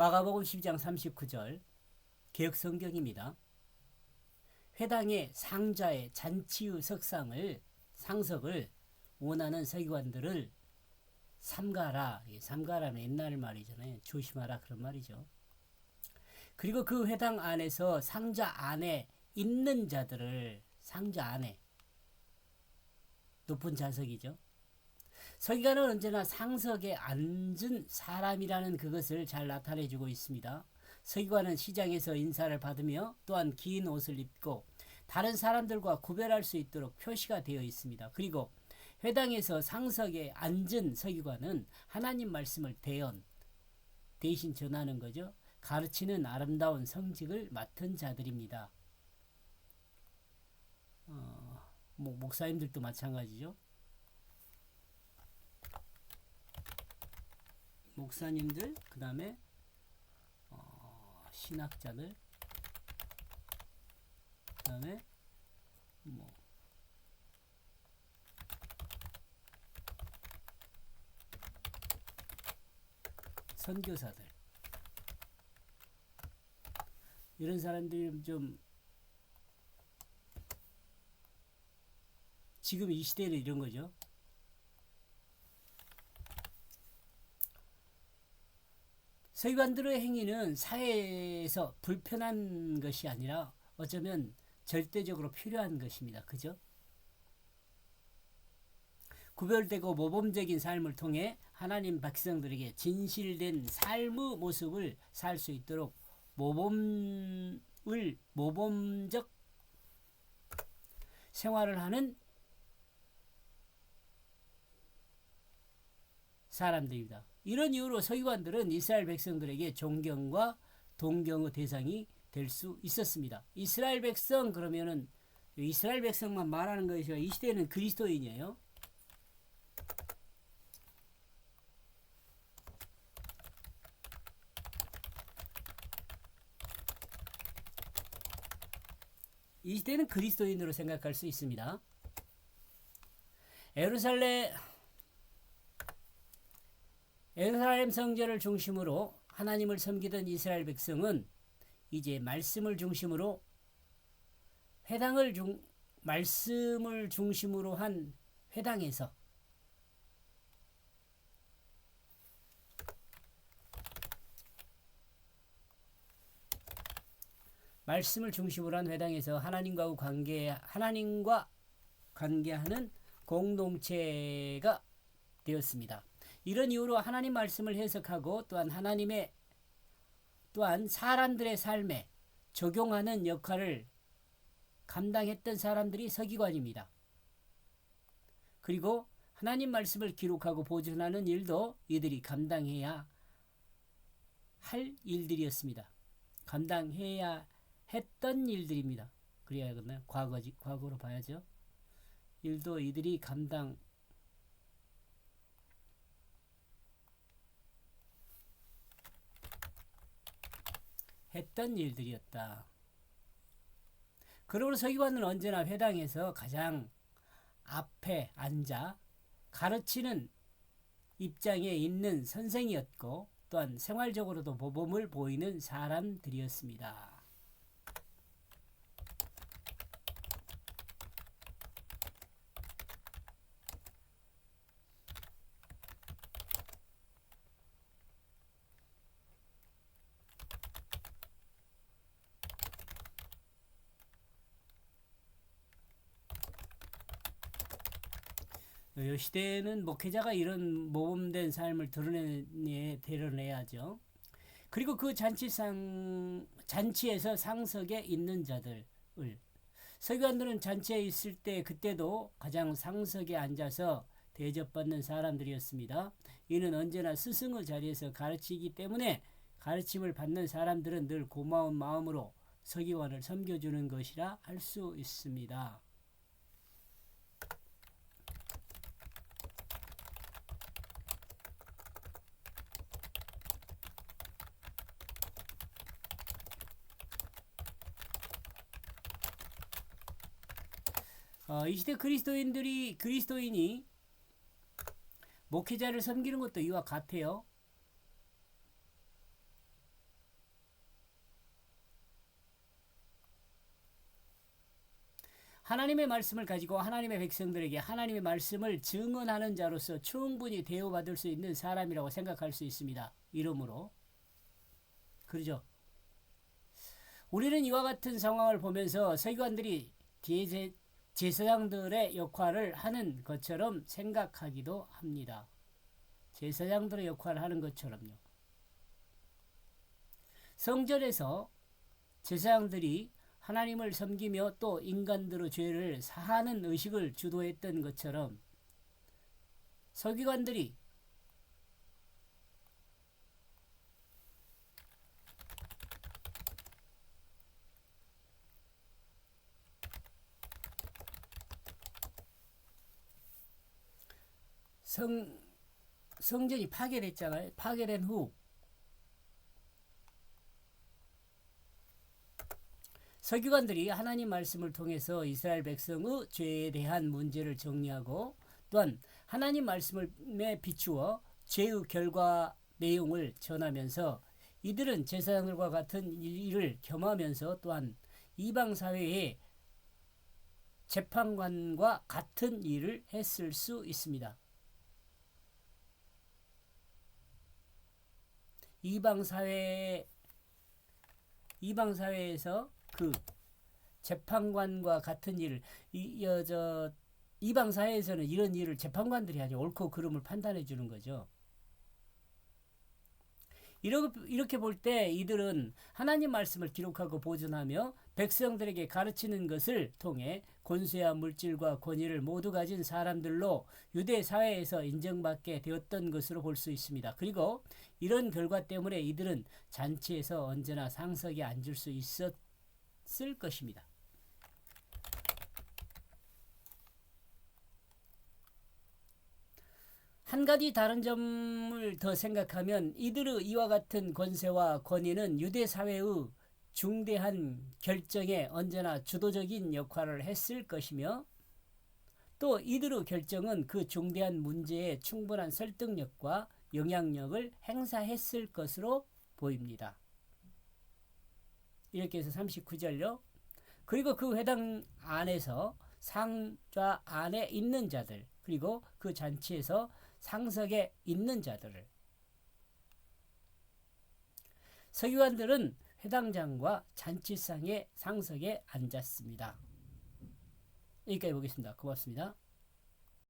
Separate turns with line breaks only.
마가복음 12장 39절 개혁 성경입니다. 회당의 상자의 잔치의 석상을 상석을 원하는 서기관들을 삼가라. 이 삼가라는 옛날 말이잖아요. 조심하라 그런 말이죠. 그리고 그 회당 안에서 상자 안에 있는 자들을 상자 안에 높은 자석이죠. 서기관은 언제나 상석에 앉은 사람이라는 그것을 잘 나타내주고 있습니다. 서기관은 시장에서 인사를 받으며 또한 긴 옷을 입고 다른 사람들과 구별할 수 있도록 표시가 되어 있습니다. 그리고 회당에서 상석에 앉은 서기관은 하나님 말씀을 대연 대신 전하는 거죠. 가르치는 아름다운 성직을 맡은 자들입니다. 어, 뭐 목사님들도 마찬가지죠. 목사님들 그 다음에 어, 신학자들 그 다음에 뭐 선교사들 이런 사람들이 좀 지금 이 시대는 이런 거죠. 서기관들의 행위는 사회에서 불편한 것이 아니라 어쩌면 절대적으로 필요한 것입니다. 그죠? 구별되고 모범적인 삶을 통해 하나님 백성들에게 진실된 삶의 모습을 살 수 있도록 모범을 모범적 생활을 하는 사람들입니다. 이런 이유로 서기관들은 이스라엘 백성들에게 존경과 동경의 대상이 될 수 있었습니다. 이스라엘 백성 그러면은 이스라엘 백성만 말하는 것이죠. 이 시대는 그리스도인이에요. 이 시대는 그리스도인으로 생각할 수 있습니다. 에루살렘 에루살렘 성전을 중심으로 하나님을 섬기던 이스라엘 백성은 이제 말씀을 중심으로 회당을 중 말씀을 중심으로 한 회당에서 말씀을 중심으로 한 회당에서 하나님과 관계 하나님과 관계하는 공동체가 되었습니다. 이런 이유로 하나님 말씀을 해석하고 또한 하나님의 또한 사람들의 삶에 적용하는 역할을 감당했던 사람들이 서기관입니다. 그리고 하나님 말씀을 기록하고 보존하는 일도 이들이 감당해야 할 일들이었습니다. 감당해야 했던 일들입니다. 그래야겠나요? 과거지, 과거로 봐야죠. 일도 이들이 감당 했던 일들이었다. 그러므로 서기관은 언제나 회당에서 가장 앞에 앉아 가르치는 입장에 있는 선생이었고 또한 생활적으로도 모범을 보이는 사람들이었습니다. 시대는 목회자가 이런 모범된 삶을 드러내 드러내야죠. 그리고 그 잔치상 잔치에서 상석에 있는 자들을 서기관들은 잔치에 있을 때 그때도 가장 상석에 앉아서 대접받는 사람들이었습니다. 이는 언제나 스승의 자리에서 가르치기 때문에 가르침을 받는 사람들은 늘 고마운 마음으로 서기관을 섬겨주는 것이라 할 수 있습니다. 어, 이 시대 그리스도인들이 그리스도인이 목회자를 섬기는 것도 이와 같아요. 하나님의 말씀을 가지고 하나님의 백성들에게 하나님의 말씀을 증언하는 자로서 충분히 대우받을 수 있는 사람이라고 생각할 수 있습니다. 이름으로. 그러죠. 우리는 이와 같은 상황을 보면서 서기관들이 사장들의 역할을 하는 것처럼 생각하기도 합니다. 제사장들의 역할을 하는 것처럼요. 성전에서 제사장들이 하나님을 섬기며 또 인간들의 죄를 사하는 의식을 주도했던 것처럼 서기관들이 성 성전이 파괴됐잖아요. 파괴된 후 서기관들이 하나님 말씀을 통해서 이스라엘 백성의 죄에 대한 문제를 정리하고 또한 하나님 말씀에 비추어 죄의 결과 내용을 전하면서 이들은 제사장들과 같은 일을 겸하면서 또한 이방 사회의 재판관과 같은 일을 했을 수 있습니다. 이방 사회 이방 사회에서 그 재판관과 같은 일을 이저 이방 사회에서는 이런 일을 재판관들이 하죠. 옳고 그름을 판단해 주는 거죠. 이렇게 볼 때 이들은 하나님 말씀을 기록하고 보존하며 백성들에게 가르치는 것을 통해 권세와 물질과 권위를 모두 가진 사람들로 유대 사회에서 인정받게 되었던 것으로 볼 수 있습니다. 그리고 이런 결과 때문에 이들은 잔치에서 언제나 상석에 앉을 수 있었을 것입니다. 한 가지 다른 점을 더 생각하면 이들의 이와 같은 권세와 권위는 유대 사회의 중대한 결정에 언제나 주도적인 역할을 했을 것이며 또 이들의 결정은 그 중대한 문제에 충분한 설득력과 영향력을 행사했을 것으로 보입니다. 이렇게 해서 39절요. 그리고 그 회당 안에서 상좌 안에 있는 자들 그리고 그 잔치에서 상석에 있는 자들을 서기관들은 회당장과 잔치상의 상석에 앉았습니다. 여기까지 보겠습니다. 고맙습니다.